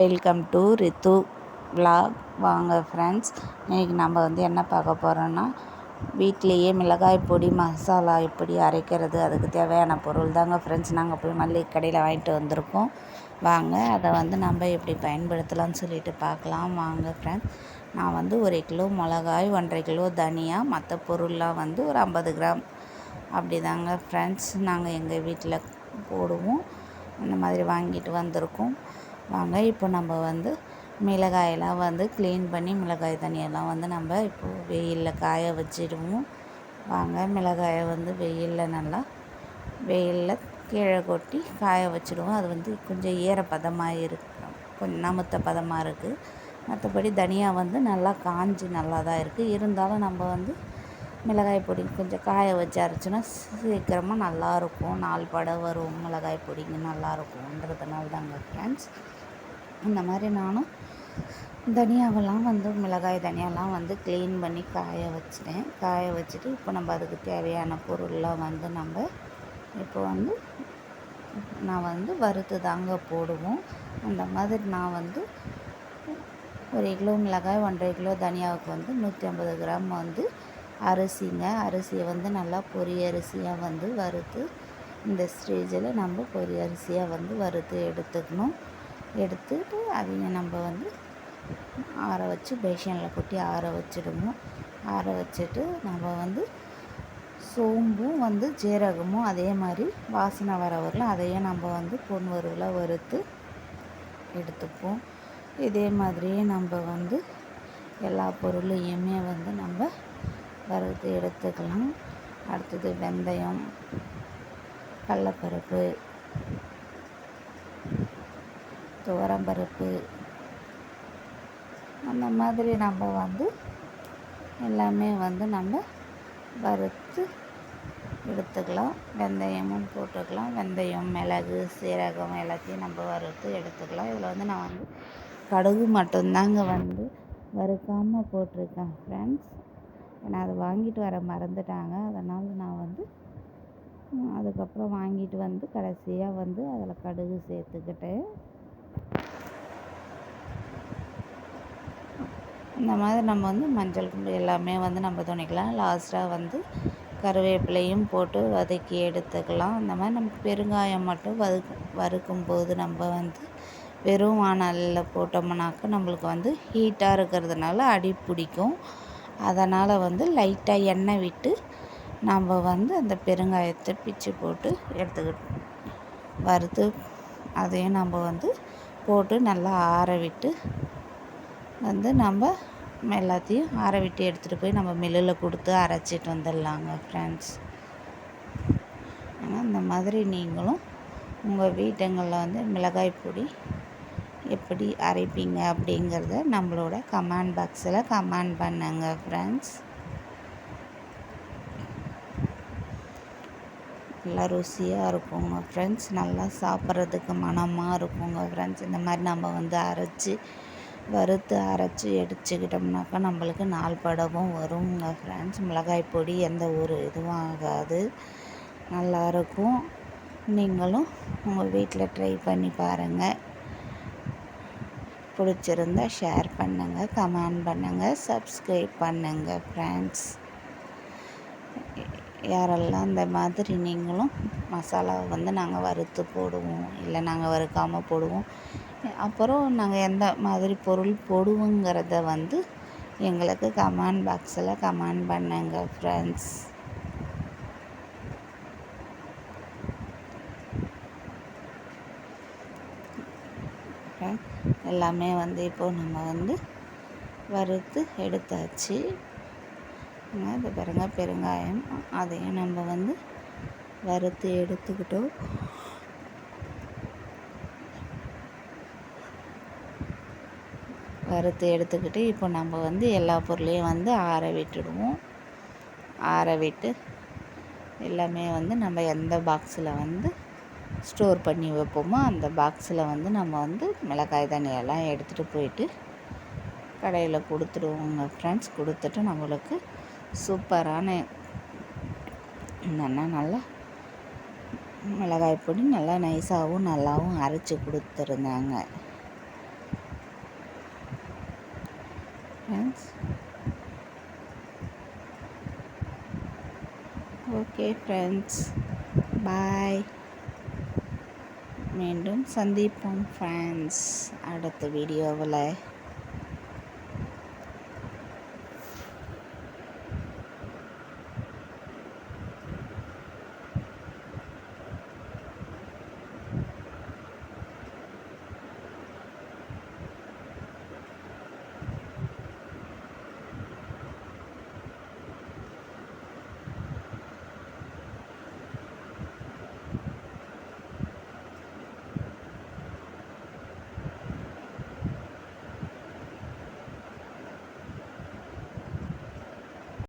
Welcome to Ritu vlog வாங்க friends இன்றைக்கி நம்ம வந்து என்ன பார்க்க போகிறோன்னா வீட்டிலையே மிளகாய் பொடி மசாலா எப்படி அரைக்கிறது. அதுக்கு தேவையான பொருள் தாங்க ஃப்ரெண்ட்ஸ் நாங்கள் போய் மல்லிகை கடையில் வாங்கிட்டு வந்திருக்கோம். வாங்க அதை வந்து நம்ம எப்படி பயன்படுத்தலாம்னு சொல்லிட்டு பார்க்கலாம். வாங்க ஃப்ரெண்ட்ஸ் நான் வந்து ஒரு கிலோ மிளகாய் ஒன்றரை கிலோ தனியா மற்ற பொருள்லாம் வந்து ஒரு ஐம்பது கிராம். அப்படி தாங்க ஃப்ரெண்ட்ஸ் நாங்கள் எங்கள் வீட்டில் போடுவோம். அந்த மாதிரி வாங்கிட்டு வந்திருக்கோம். வாங்க இப்போ நம்ம வந்து மிளகாயெல்லாம் வந்து க்ளீன் பண்ணி மிளகாய் தண்ணியெல்லாம் வந்து நம்ம இப்போது வெயிலில் காய வச்சிடுவோம். வாங்க மிளகாயை வந்து வெயிலில் நல்லா வெயிலில் கீழே கொட்டி காய வச்சிடுவோம். அது வந்து கொஞ்சம் ஈரப்பதமாக இருக்கும். கொஞ்சம் நமுத்த பதமாக இருக்குது மற்றபடி தனியாக வந்து நல்லா காஞ்சி நல்லா தான் இருக்குது இருந்தாலும் நம்ம வந்து மிளகாய் பொடி கொஞ்சம் காய வச்சு அரைச்சோன்னா சீக்கிரமாக நல்லாயிருக்கும் நாள் பட வரும். மிளகாய் பொடிங்க நல்லாயிருக்கும்ன்றதுனால தாங்க ஃப்ரெண்ட்ஸ் இந்த மாதிரி நானும் தனியாவெல்லாம் வந்து மிளகாய் தனியாலாம் வந்து க்ளீன் பண்ணி காய வச்சுட்டேன். காய வச்சுட்டு இப்போ நம்ம அதுக்கு தேவையான பொருள்லாம் வந்து நம்ம இப்போ வந்து நான் வந்து வறுத்து தாங்க போடுவோம். அந்த மாதிரி நான் வந்து ஒரு கிலோ மிளகாய் ஒன்றரை கிலோ தனியாவுக்கு வந்து நூற்றி ஐம்பது கிராம் வந்து அரிசிங்க. அரிசியை வந்து நல்லா பொரி அரிசியாக வந்து வறுத்து இந்த ஸ்டேஜில் நம்ம பொரி அரிசியாக வந்து வறுத்து எடுத்துக்கணும். எடுத்துட்டு அதையும் நம்ம வந்து ஆற வச்சு பேஷனில் கொட்டி ஆற வச்சிடுவோம் ஆற வச்சுட்டு நம்ம வந்து சோம்பும் வந்து ஜீரகமும் அதே மாதிரி வாசனை வர வரல அதையும் நம்ம வந்து பொன் வறுவில் வறுத்து எடுத்துப்போம். இதே மாதிரியே நம்ம வந்து எல்லா பொருளையுமே வந்து நம்ம வறுத்து எடுத்துக்கலாம். அடுத்தது வெந்தயம் கடலப்பருப்பு துவரம்பருப்பு அந்த மாதிரி நம்ம வந்து எல்லாமே வந்து நம்ம வறுத்து எடுத்துக்கலாம். வெந்தயமும் போட்டுக்கலாம். வெந்தயம் மிளகு சீரகம் எல்லாத்தையும் நம்ம வறுத்து எடுத்துக்கலாம். இதில் வந்து நான் வந்து கடுகு மட்டும்தாங்க வந்து வறுக்காமல் போட்டிருக்கேன் ஃப்ரெண்ட்ஸ் ஏன்னா அதை வாங்கிட்டு வர மறந்துட்டாங்க. அதனால் நான் வந்து அதுக்கப்புறம் வாங்கிட்டு வந்து கடைசியாக வந்து அதில் கடுகு சேர்த்துக்கிட்டேன். இந்த மாதிரி நம்ம வந்து மஞ்சள் குண்டு எல்லாமே வந்து நம்ம துணிக்கலாம். லாஸ்ட்டாக வந்து கருவேப்பிலையும் போட்டு வதக்கி எடுத்துக்கலாம். அந்த மாதிரி நம்ம பெருங்காயம் மட்டும் வதக்கு வறுக்கும் போது நம்ம வந்து வெறும் வானலில் போட்டோம்னாக்கா நம்மளுக்கு வந்து ஹீட்டாக இருக்கிறதுனால அடி பிடிக்கும். அதனால் வந்து லைட்டாக எண்ணெய் விட்டு நம்ம வந்து அந்த பெருங்காயத்தை பிச்சு போட்டு எடுத்துக்கிட்டோம் வறுத்து அதையும் நம்ம வந்து போட்டு நல்லா ஆற விட்டு வந்து நம்ம எல்லாத்தையும் ஆற விட்டு எடுத்துகிட்டு போய் நம்ம மில்லில் கொடுத்து அரைச்சிட்டு வந்துடலாங்க ஃப்ரெண்ட்ஸ் ஆனால் இந்த மாதிரி நீங்களும் உங்கள் வீட்டுங்களில் வந்து மிளகாய் பொடி எப்படி அரைப்பீங்க அப்படிங்கிறத நம்மளோட கமெண்ட் பாக்ஸில் கமெண்ட் பண்ணுங்க ஃப்ரெண்ட்ஸ் நல்லா ருசியாக இருக்குங்க ஃப்ரெண்ட்ஸ் நல்லா சாப்பிட்றதுக்கு மனமாக இருக்குங்க ஃப்ரெண்ட்ஸ் இந்த மாதிரி நம்ம வந்து அரைச்சி வறுத்து அரைச்சி எடுத்துக்கிட்டோம்னாக்கா நம்மளுக்கு நாள் படவும் வருங்க ஃப்ரெண்ட்ஸ் மிளகாய் பொடி எந்த ஒரு இதுவும் ஆகாது. நல்லாயிருக்கும் நீங்களும் உங்கள் வீட்டில் ட்ரை பண்ணி பாருங்கள் பிடிச்சிருந்தா ஷேர் பண்ணுங்கள் கமெண்ட் பண்ணுங்கள் சப்ஸ்கிரைப் பண்ணுங்கள் ஃப்ரெண்ட்ஸ் யாரெல்லாம் இந்த மாதிரி நீங்களும் மசாலாவை வந்து நாங்கள் வறுத்து போடுவோம் இல்லை நாங்கள் வறுக்காமல் போடுவோம் அப்புறம் நாங்கள் எந்த மாதிரி பொருள் போடுவோங்கிறத வந்து எங்களுக்கு கமெண்ட் பாக்ஸில் கமெண்ட் பண்ணுங்க ஃப்ரெண்ட்ஸ் எல்லாமே வந்து இப்போது நம்ம வந்து வறுத்து எடுத்தாச்சு. இது பாருங்க பெருங்காயம். அதையும் நம்ம வந்து வறுத்து எடுத்துக்கிட்டோம் வறுத்து எடுத்துக்கிட்டு இப்போ நம்ம வந்து எல்லா பொருளையும் வந்து ஆற விட்டுடுவோம். ஆற விட்டு எல்லாமே வந்து நம்ம எந்த பாக்ஸில் வந்து ஸ்டோர் பண்ணி வைப்போமோ அந்த பாக்ஸில் வந்து நம்ம வந்து மிளகாய் தண்ணியெல்லாம் எடுத்துகிட்டு போயிட்டு கடையில் கொடுத்துடுவோங்க ஃப்ரெண்ட்ஸ் கொடுத்துட்டு நம்மளுக்கு சூப்பரான இந்த அண்ணா நல்லா மிளகாய் பொடி நல்லா நைஸாகவும் நல்லாவும் அரைச்சி கொடுத்துருந்தாங்க. ஃப்ரெண்ட்ஸ் ஓகே ஃப்ரெண்ட்ஸ் பாய் மீண்டும் சந்திப்போம் ஃப்ரெண்ட்ஸ் அடுத்த வீடியோவில்.